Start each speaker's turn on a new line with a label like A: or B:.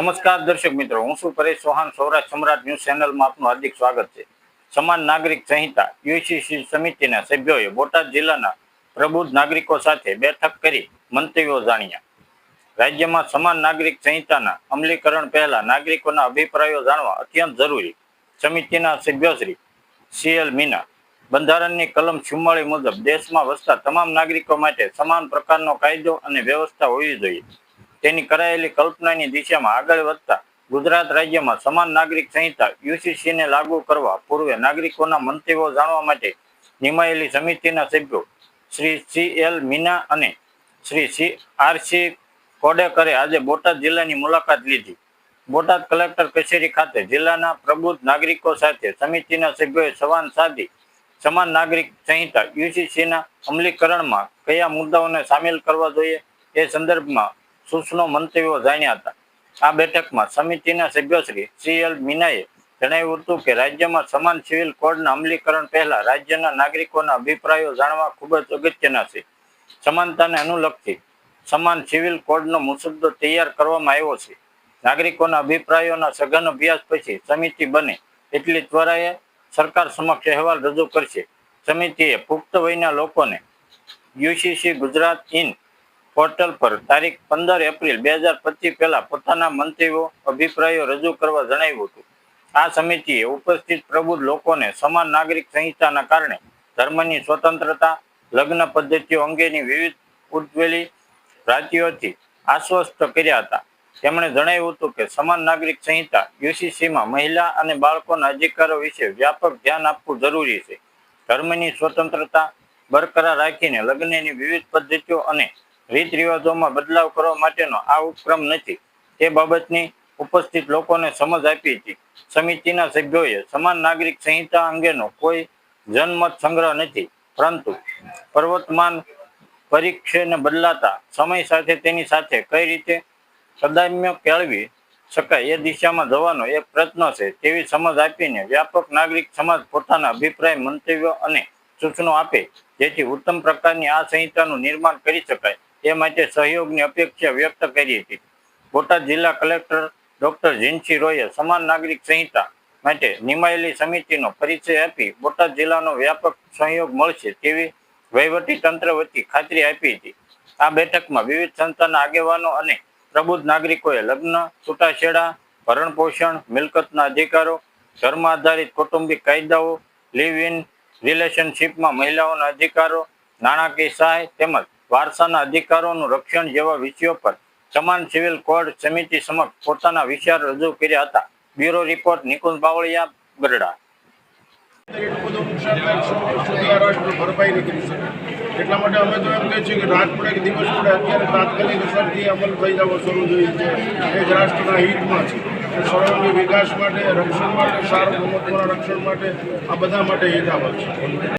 A: નમસ્કાર દર્શક મિત્રો, હું છું પરેશ ચૌહાણ, સૌરાષ્ટ્ર સમ્રાટ ન્યૂઝ ચેનલમાં આપનું હાર્દિક સ્વાગત છે. સમાન નાગરિક સંહિતા યુસીસી સમિતિના સભ્યોએ બોટાદ જિલ્લાના પ્રબુદ્ધ નાગરિકો સાથે બેઠક કરી મંતવ્યો જાણ્યા. રાજ્યમાં સમાન નાગરિક સંહિતાના અમલીકરણ પહેલા નાગરિકોના અભિપ્રાયો જાણવા અત્યંત જરૂરી. સમિતિના સભ્યશ્રી સીએલ મીના, બંધારણની કલમ ચુમ્માળી મુજબ દેશમાં વસતા તમામ નાગરિકો માટે સમાન પ્રકારનો કાયદો અને વ્યવસ્થા હોવી જોઈએ. તેની કરાયેલી કલ્પનાની દિશામાં આગળ વધતા ગુજરાત રાજ્યમાં સમાન નાગરિક સંહિતા યુસીસીને લાગુ કરવા પૂર્વે નાગરિકોના મંતવ્યો જાણવા માટે નિમાયેલી સમિતિના સભ્યો શ્રી સી એલ મીના અને શ્રી સી આર સી કોડેકરે આજે બોટાદ જિલ્લાની મુલાકાત લીધી. બોટાદ કલેક્ટર કચેરી ખાતે જિલ્લાના પ્રબુદ્ધ નાગરિકો સાથે સમિતિના સભ્યોએ સંવાદ સાધી સમાન નાગરિક સંહિતા યુસીસીના અમલીકરણમાં કયા મુદ્દાઓને સામેલ કરવા જોઈએ એ સંદર્ભમાં સૂચનો મંતવ્યો જાણ્યા હતા. આ બેઠકમાં સમિતિના સભ્યશ્રી સી એલ મીનાએ જણાવ્યું હતું કે રાજ્યમાં સમાન સિવિલ કોડના અમલીકરણ પહેલા રાજ્યના નાગરિકોના અભિપ્રાયો જાણવા ખૂબ જ અગત્યના છે. સમાનતાને અનુલક્ષી સમાન સિવિલ કોડનો મુસદ્દો તૈયાર કરવામાં આવ્યો છે. નાગરિકોના અભિપ્રાયોના સઘન અભ્યાસ પછી સમિતિ બને એટલી ત્વરાએ સરકાર સમક્ષ અહેવાલ રજૂ કરશે. સમિતિએ પુખ્ત વયના લોકોને યુસીસી ગુજરાત ઇન પોર્ટલ પર તારીખ પંદર એપ્રિલ બે હજાર પચીસ પહેલા પોતાના મંતવ્યો અભિપ્રાયો રજૂ કરવા જણાવ્યું હતું. આ સમિતિએ ઉપસ્થિત પ્રબુદ્ધ લોકોને સમાન નાગરિક સંહિતાના કારણે ધર્મની સ્વતંત્રતા, લગ્ન પદ્ધતિઓ અંગેની વિવિધ ઉજવેલી રાજ્યોથી આશ્વસ્ત કર્યા હતા. તેમણે જણાવ્યું હતું કે સમાન નાગરિક સંહિતા યુસીસીમાં મહિલા અને બાળકોના અધિકારો વિશે વ્યાપક ધ્યાન આપવું જરૂરી છે. ધર્મની સ્વતંત્રતા બરકરાર રાખીને લગ્નની વિવિધ પદ્ધતિઓ અને રીત રિવાજોમાં બદલાવ કરવા માટેનો આ ઉપક્રમ નથી. તે બાબતની ઉપસ્થિત લોકોને સમજ આપી હતી. સમિતિના સભ્યોએ સમાન નાગરિક સંહિતા અંગેનો કોઈ જનમત સંગ્રહ નથી. પરંતુ પર્વતમાન પરીક્ષેને બદલાતા સમય સાથે તેની સાથે કઈ રીતે સદામ્ય કેળવી શકાય એ દિશામાં જવાનો એક પ્રયત્ન છે તેવી સમજ આપીને વ્યાપક નાગરિક સમાજ પોતાના અભિપ્રાય, મંતવ્યો અને સૂચનો આપે. જેથી ઉત્તમ પ્રકારની આ સંહિતાનું નિર્માણ કરી શકાય. એ માટે સહયોગની અપેક્ષા વ્યક્ત કરી હતી. બોટાદ જિલ્લા કલેક્ટર ડોક્ટર જીનસી રોયે સમાન નાગરિક સંહિતા માટે નિમાયેલી સમિતિનો પરિચય આપી બોટાદ જિલ્લાનો વ્યાપક સહયોગ મળશે તેવી વહીવટી વતી ખાતરી આપી હતી. આ બેઠકમાં વિવિધ સંસ્થાના આગેવાનો અને પ્રબુદ્ધ નાગરિકોએ લગ્ન, છૂટાછેડા ભરણ પોષણ મિલકતના અધિકારો, ધર્મ આધારિત કૌટુંબિક કાયદાઓ લિવ ઇન રિલેશનશીપમાં મહિલાઓના અધિકારો, નાણાકીય સહાય તેમજ વારસાના અધિકારોનું રક્ષણ જેવા વિષયો પર સમાન સિવિલ કોડ સમિતિ સમક્ષ પોતાના વિચાર રજૂ કર્યા હતા. બ્યુરો રિપોર્ટ નિકુંજ બાવળિયા ગરડા
B: એટલું માટે અમે તો એમ કહે છે કે રાત દિવસ પડે, અત્યારે તાત્કાલિક અસરથી અમલ થઈ જવો શરૂ જોઈએ છે. એ જ રાષ્ટ્રના હિતમાં છે. સર્વાંગી વિકાસ માટે, રક્ષણ માટે, સાર્વભૌમત્વના રક્ષણ માટે આ બધા માટે હિતાવહ છે.